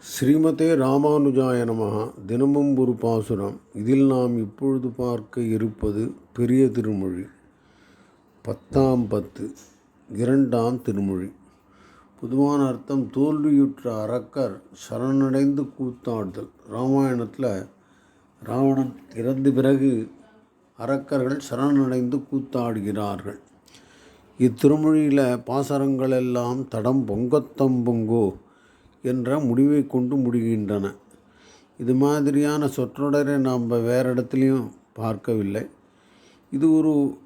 ஸ்ரீமதே ராமானுஜாய நமஹ. தினமும் ஒரு பாசுரம். இதில் நாம் இப்பொழுது பார்க்க இருப்பது பெரிய திருமொழி. பத்தாம் பத்து இரண்டாம் திருமொழி. பொதுவான அர்த்தம் தோல்வியுற்ற அரக்கர் சரணடைந்து கூத்தாடுதல். ராமாயணத்தில் ராவணன் இறந்த பிறகு அரக்கர்கள் சரணடைந்து கூத்தாடுகிறார்கள். இத்திருமொழியில் பாசரங்களெல்லாம் தடம் பொங்கத்தம் பொங்கோ என்ற முடிவை கொண்டு முடிகின்றன. இது மாதிரியான சொற்றொடரை நாம் வேறு இடத்துலையும் பார்க்கவில்லை. இது ஒரு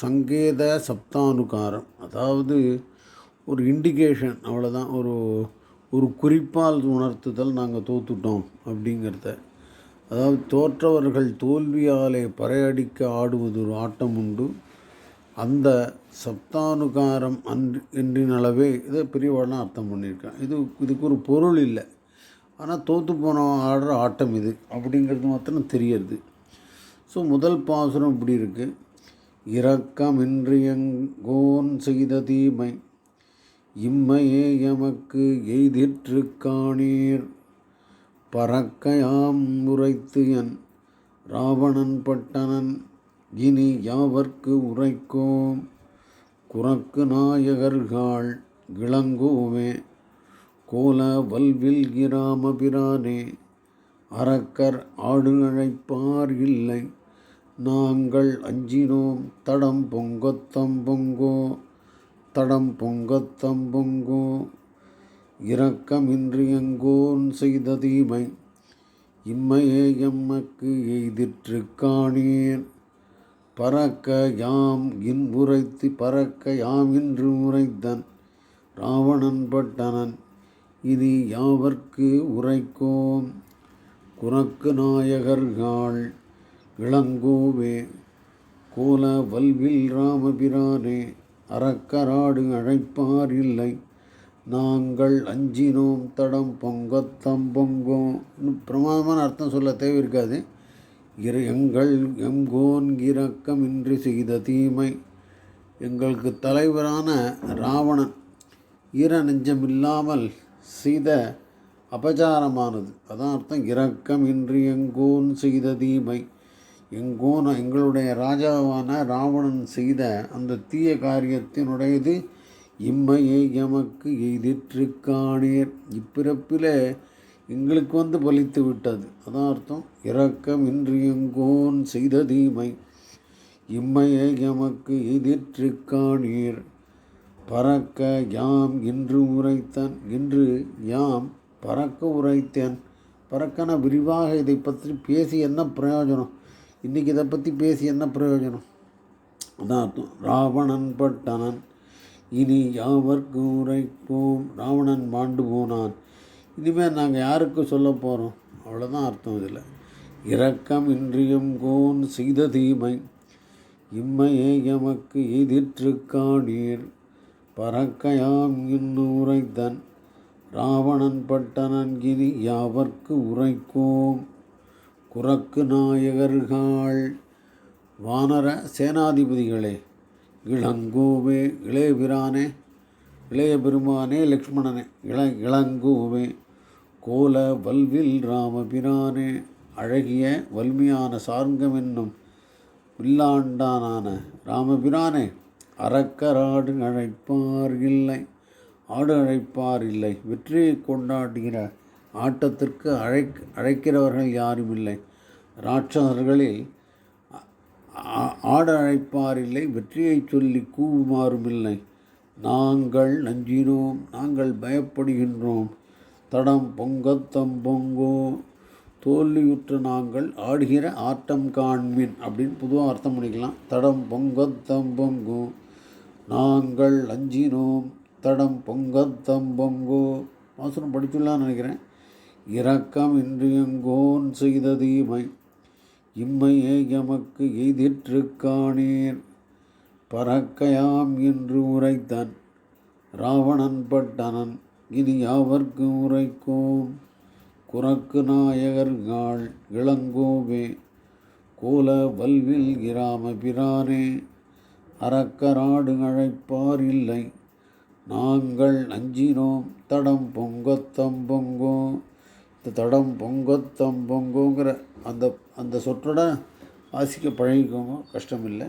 சங்கேத சப்தானுகாரம். அதாவது ஒரு இண்டிகேஷன் அவ்வளோதான் ஒரு ஒரு குறிப்பால் உணர்த்துதல் நாங்கள் தோத்துட்டோம் அப்படிங்கிறத. அதாவது தோற்றவர்கள் தோல்வியாலே பறையடிக்க ஆடுவது ஒரு ஆட்டம் உண்டு. அந்த சப்தானுகாரம் அன்று என்றின் அளவே இதை பெரியவாள்லாம் அர்த்தம் பண்ணியிருக்கேன். இது இதுக்கு ஒரு பொருள் இல்லை. ஆனால் தோற்று போன ஆடுற ஆட்டம் இது. அப்படிங்கிறது மாத்திரம் தெரியறது. ஸோ முதல் பாசுரம் இப்படி இருக்குது இரக்கமின்றியங்கோன் செய்த தீமை இம்மையே எமக்கு எய்திற்று காணீர். பறக்கையாம் உரைத்து என் ராவணன் பட்டணன் இனி யாவர்க்கு உரைக்கோம்? குரக்கு நாயகர்கள் இளங்கோவே கோல வல்வில் கிராம பிரானே அரக்கர் ஆடு அழைப்பார் இல்லை. நாங்கள் அஞ்சினோம் தடம் பொங்கத்தம் பொங்கோ தடம் பொங்கத்தம் பொங்கோ இரக்கமின்றி எங்கோன் செய்த தீமை இம்மையே எம்மக்கு எய்திற்று காணீர். பறக்க யாம் இன்புரைத்து பறக்க யாம் இன்று உரைத்தன் ராவணன் பட்டனன். இனி யாவர்க்கு உரைக்கோம்? குரக்கு நாயகர்கள் இளங்கோவே கோல வல்வில் ராமபிரானே அறக்கராடு அழைப்பார் இல்லை. நாங்கள் அஞ்சினோம் தடம் பொங்கத்தம் பொங்கோம் பிரமாதமான அர்த்தம் சொல்ல தேவை இருக்காது இரு எங்கள் எங்கோன் இரக்கம் இன்றி செய்த தீமை. எங்களுக்கு தலைவரான ராவணன் ஈர நெஞ்சமில்லாமல் செய்த அபச்சாரமானது. அதான் அர்த்தம் இரக்கம் இன்றி எங்கோன் செய்த தீமை. எங்கோன் எங்களுடைய ராஜாவான ராவணன் செய்த அந்த தீய காரியத்தினுடையது இம்மையை எமக்கு எய்திற்று காணீர் இப்பிறப்பிலே எங்களுக்கு வந்து பலித்து விட்டது. அதான் அர்த்தம். இரக்கம் செய்த தீமை. இம்மையை எமக்கு எதிர்த்து காணீர். பறக்க யாம் இன்று உரைத்தன். இன்று யாம் பறக்க உரைத்தேன். பறக்கன விரிவாக இதை பற்றி பேசி என்ன பிரயோஜனம்? இன்றைக்கி இதை பற்றி பேசி என்ன பிரயோஜனம்? அதான் அர்த்தம். ராவணன் பட்டனன். இனி யாவர்க்கு உரைப்போம். ராவணன் மாண்டு போனான். இனிமேல் நாங்கள் யாருக்கும் சொல்ல போகிறோம் அவ்வளோதான் அர்த்தம் இதில். இரக்கம் இன்றியும் கோன் செய்த தீமை இம்மையே எமக்கு எதிர்த்து காணீர். பறக்கையாம் இன்னும் உரைத்தன் ராவணன் பட்டனன் கிரி யாவர்க்கு உரைக்கோம்? குரக்கு நாயகர்கள் வானர சேனாதிபதிகளே இளங்கோவே இளையபிரானே இளைய பெருமானே லக்ஷ்மணனே இள இளங்கோவே கோல வல்வில் ராமபிரானே அழகிய வல்மையான சார்கம் என்னும் வில்லாண்டானான ராமபிரானே அறக்கராடு அழைப்பார் இல்லை ஆடு அழைப்பார் இல்லை வெற்றியை கொண்டாடுகிற ஆட்டத்திற்கு அழைக் அழைக்கிறவர்கள் யாரும் இல்லை. ராட்சசர்களில் ஆடு அழைப்பார் இல்லை வெற்றியை சொல்லி கூவுமாறும் இல்லை. நாங்கள் நஞ்சினோம் நாங்கள் பயப்படுகின்றோம். தடம் பொங்கத்தம் பொங்கோ தோல்வியுற்ற நாங்கள் ஆடுகிற ஆட்டம் காண்மின் அப்படின்னு பொதுவாக அர்த்தம் பண்ணிக்கலாம். தடம் பொங்கத்தம் பொங்கோ நாங்கள் அஞ்சினோம் தடம் பொங்கத்தம் பொங்கோ. வாசனம் படிச்சுடலான்னு நினைக்கிறேன். இரக்கம் இன்றியங்கோன் செய்த தீமை இம்மையே எமக்கு எய்திற்று காணீர். பறக்கையாம் என்று உரைத்தன். ராவணன் பட்டனன் இனி யாவர்க்கு உரைக்கோம்? குரக்கு நாயகர்கள் இளங்கோவே கோல வல்வில் கிராம பிரானே அறக்கராடு அழைப்பார் இல்லை. நாங்கள் அஞ்சினோம் தடம் பொங்கத்தம் பொங்கோ இந்த தடம் பொங்கத்தம் பொங்கோங்கிற அந்த அந்த சொற்றோட வாசிக்க பழகிக்கோங்க கஷ்டமில்லை.